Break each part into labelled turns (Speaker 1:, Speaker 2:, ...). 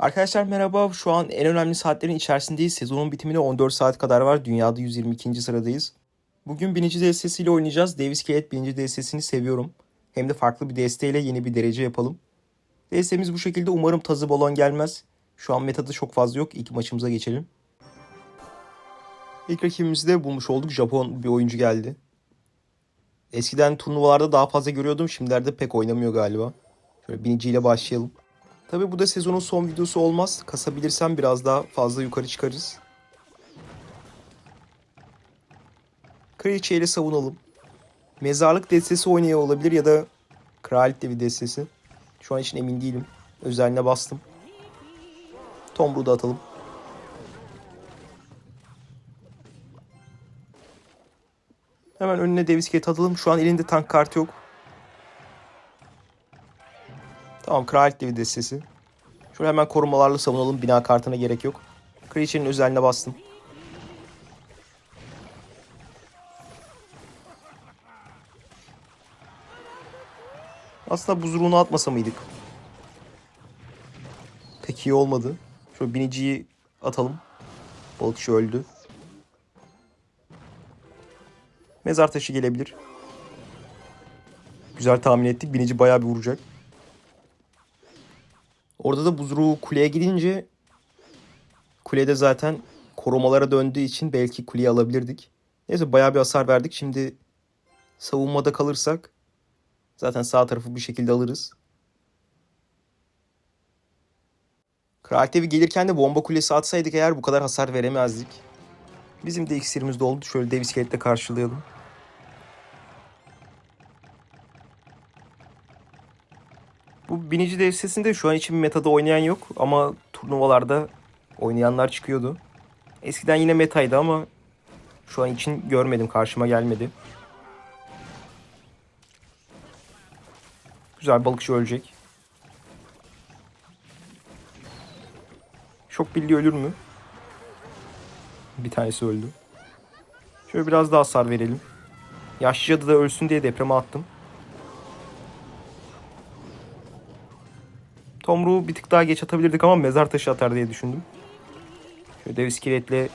Speaker 1: Arkadaşlar merhaba. Şu an en önemli saatlerin içerisindeyiz. Sezonun bitimine 14 saat kadar var. Dünyada 122. sıradayız. Bugün 1000. destesiyle oynayacağız. Davis Kellet 1000. destesini seviyorum. Hem de farklı bir desteyle yeni bir derece yapalım. Destemiz bu şekilde. Umarım tazı balon gelmez. Şu an metada çok fazla yok. İlk maçımıza geçelim. İlk rakibimizi de bulmuş olduk. Japon bir oyuncu geldi. Eskiden turnuvalarda daha fazla görüyordum. Şimdilerde pek oynamıyor galiba. Şöyle biniciyle başlayalım. Tabi bu da sezonun son videosu olmaz. Kasabilirsem biraz daha fazla yukarı çıkarız. Kraliçe ile savunalım. Mezarlık destesi oynuyor olabilir ya da kraliyet de bir destesi. Şu an için emin değilim. Özeline bastım. Tomruğu da atalım. Hemen önüne Davis atalım. Şu an elinde tank kartı yok. Tamam kraliyet devi destesi. Şöyle hemen korumalarla savunalım. Bina kartına gerek yok. Kraliçenin özeline bastım. Aslında buzruğunu atmasa mıydık? Pek iyi olmadı. Şöyle biniciyi atalım. Balıkçı öldü. Mezar taşı gelebilir. Güzel tahmin ettik. Binici bayağı bir vuracak. Orada da buzruğu kuleye gidince kulede zaten korumalara döndüğü için belki kuleyi alabilirdik. Neyse bayağı bir hasar verdik. Şimdi savunmada kalırsak zaten sağ tarafı bir şekilde alırız. Kraliyet evi gelirken de bomba kulesi atsaydık eğer bu kadar hasar veremezdik. Bizim de iksirimiz doldu. Şöyle dev iskeletle karşılayalım. Bu binici dev sesinde şu an için metada oynayan yok ama turnuvalarda oynayanlar çıkıyordu. Eskiden yine metaydı ama şu an için görmedim, karşıma gelmedi. Güzel balıkçı ölecek. Şok bildi ölür mü? Bir tanesi öldü. Şöyle biraz daha hasar verelim. Yaşlı cadı da ölsün diye depreme attım. Tomruğu bir tık daha geç atabilirdik ama mezar taşı atar diye düşündüm. Şöyle dev iskeletle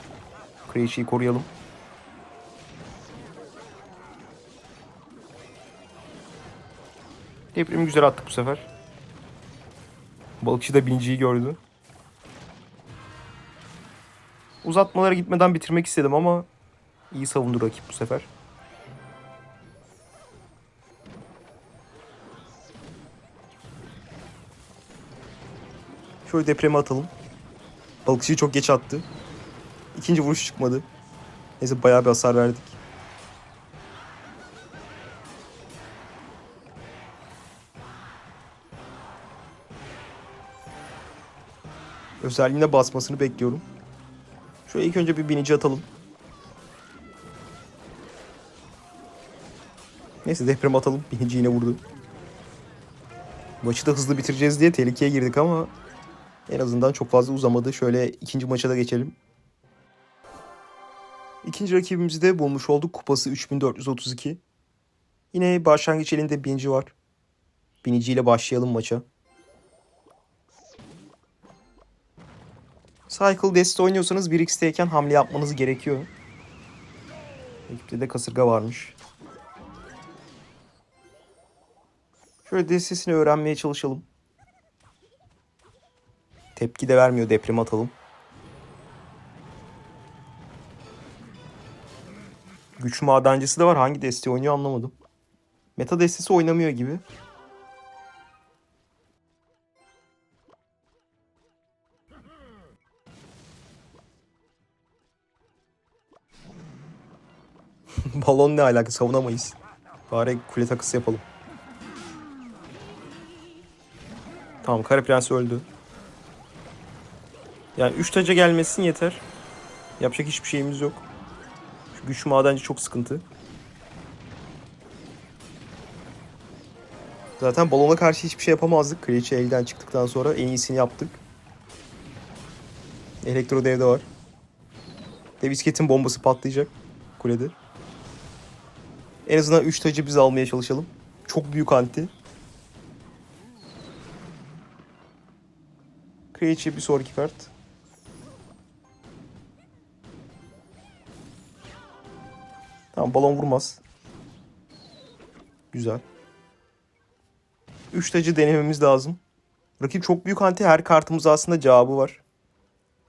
Speaker 1: Kraliçeyi koruyalım. Depremi güzel attık bu sefer. Balıkçı da binciyi gördü. Uzatmalara gitmeden bitirmek istedim ama iyi savundu rakip bu sefer. Şöyle depremi atalım. Balıkçıyı çok geç attı. İkinci vuruş çıkmadı. Neyse bayağı bir hasar verdik. Özelliğine basmasını bekliyorum. Şöyle ilk önce bir binici atalım. Neyse deprem atalım. Binici yine vurdu. Maçı da hızlı bitireceğiz diye tehlikeye girdik ama en azından çok fazla uzamadı. Şöyle ikinci maça da geçelim. İkinci rakibimizi de bulmuş olduk. Kupası 3432. Yine başlangıç elinde binici var. Biniciyle başlayalım maça. Cycle Dest'te oynuyorsanız 1x'teyken hamle yapmanız gerekiyor. Ekipte de kasırga varmış. Şöyle destesini öğrenmeye çalışalım. Tepki de vermiyor deprem atalım. Güç madencisi de var. Hangi desteği oynuyor anlamadım. Meta destesi oynamıyor gibi. Balon ne alaka savunamayız. Bari kule takısı yapalım. Tamam Kara Prens öldü. Yani 3 taca gelmesin yeter. Yapacak hiçbir şeyimiz yok. Şu güç madenci çok sıkıntı. Zaten balona karşı hiçbir şey yapamazdık. Kraliçe elden çıktıktan sonra en iyisini yaptık. Elektro devde var. Devisket'in bombası patlayacak kulede. En azından 3 tacı biz almaya çalışalım. Çok büyük anti. Kraliçe bir sonraki kart. Tamam balon vurmaz. Güzel. 3 tacı denememiz lazım. Rakip çok büyük anti. Her kartımız aslında cevabı var.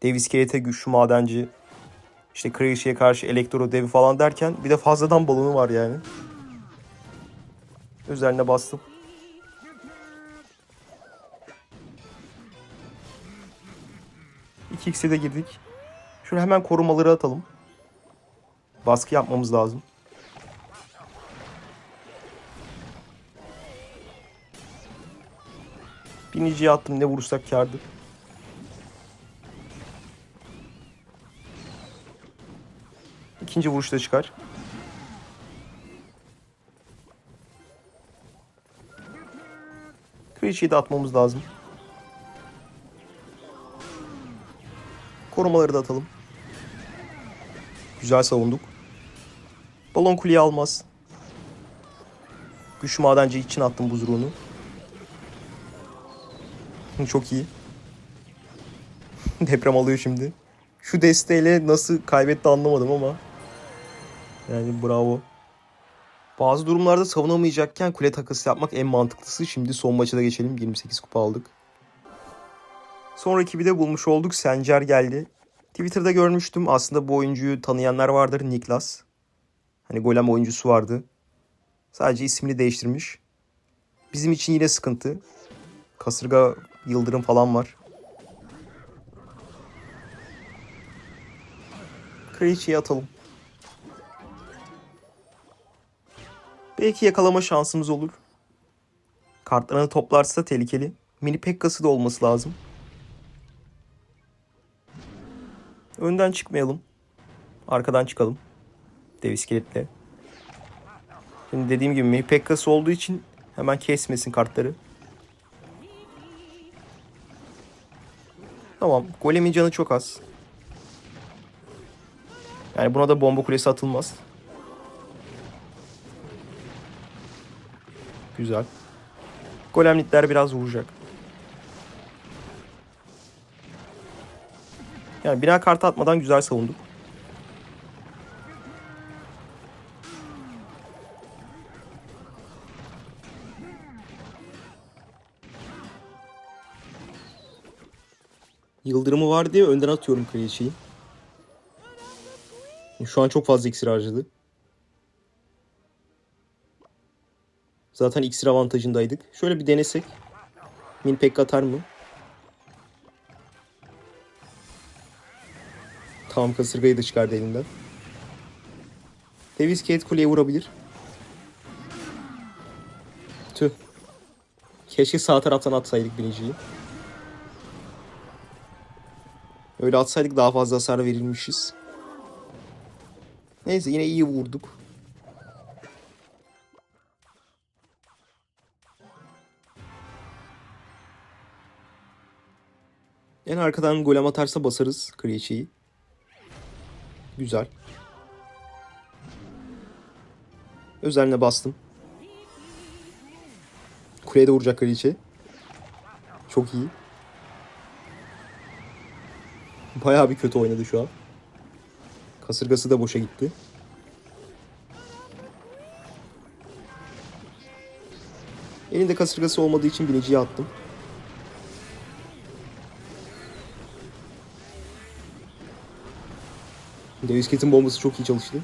Speaker 1: Dev iskelete güçlü madenci. İşte Kraliçe'ye karşı elektro devi falan derken bir de fazladan balonu var yani. Üzerine bastım. İki x'e de girdik. Şöyle hemen korumaları atalım. Baskı yapmamız lazım. Biniciye attım ne vurursak kârdır. İkinci vuruşta çıkar. Kraliçeyi de atmamız lazım. Korumaları da atalım. Güzel savunduk. Balon kuleyi almaz. Güçlü madenci için attım buzruğunu. Çok iyi. Deprem alıyor şimdi. Şu desteğiyle nasıl kaybetti anlamadım ama. Yani bravo. Bazı durumlarda savunamayacakken kule takısı yapmak en mantıklısı. Şimdi son maçı da geçelim. 28 kupa aldık. Son rakibi de bulmuş olduk. Sencer geldi. Twitter'da görmüştüm. Aslında bu oyuncuyu tanıyanlar vardır. Niklas. Hani golem oyuncusu vardı. Sadece ismini değiştirmiş. Bizim için yine sıkıntı. Kasırga, yıldırım falan var. Kraliçeyi atalım. Belki yakalama şansımız olur. Kartlarını toplarsa tehlikeli. Mini Pekka'sı da olması lazım. Önden çıkmayalım. Arkadan çıkalım. Dev iskeletle. Şimdi dediğim gibi Mini Pekka'sı olduğu için hemen kesmesin kartları. Tamam. Golemin canı çok az. Yani buna da bomba kulesi atılmaz. Güzel. Golemlikler biraz vuracak. Yani bina kartı atmadan güzel savunduk. Yıldırımı var diye önden atıyorum kraliçeyi. Şu an çok fazla iksir harcadı. Zaten iksir avantajındaydık. Şöyle bir denesek. Min pek atar mı? Tamam kasırgayı da çıkardı elinden. Davis Kate kuleye vurabilir. Tüh. Keşke sağ taraftan atsaydık biniciyi. Öyle atsaydık daha fazla hasar verilmişiz. Neyse yine iyi vurduk. En arkadan golem atarsa basarız Kraliçeyi. Güzel. Özeline bastım. Kuleye de vuracak Kraliçe. Çok iyi. Bayağı bir kötü oynadı şu an. Kasırgası da boşa gitti. Elinde kasırgası olmadığı için biniciye attım. Davis bombası çok iyi çalıştı.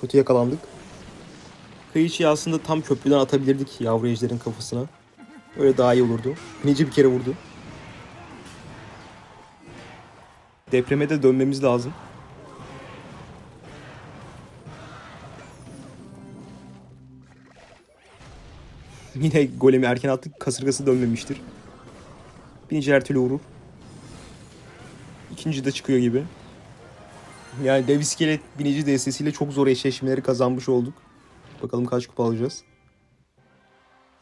Speaker 1: Kötü yakalandık. Kayıçıyı aslında tam köprüden atabilirdik yavru ejderin kafasına. Öyle daha iyi olurdu. Binici bir kere vurdu. Depreme de dönmemiz lazım. Yine golemi erken attık. Kasırgası dönmemiştir. Binici her türlü vurur. İkinci de çıkıyor gibi. Yani dev iskelet binici destesiyle çok zor eşleşmeleri kazanmış olduk. Bakalım kaç kupa alacağız.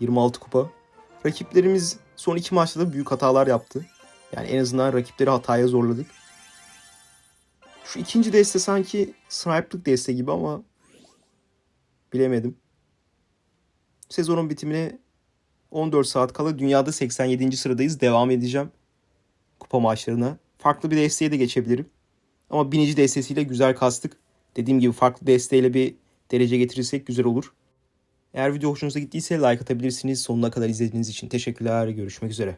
Speaker 1: 26 kupa. Rakiplerimiz son iki maçta da büyük hatalar yaptı. Yani en azından rakipleri hataya zorladık. Şu ikinci deste sanki sniper'lık deste gibi ama bilemedim. Sezonun bitimine 14 saat kala dünyada 87. sıradayız. Devam edeceğim kupa maçlarına. Farklı bir desteğe de geçebilirim. Ama binici destesiyle güzel kastık. Dediğim gibi farklı desteğiyle bir derece getirirsek güzel olur. Eğer video hoşunuza gittiyse like atabilirsiniz. Sonuna kadar izlediğiniz için teşekkürler. Görüşmek üzere.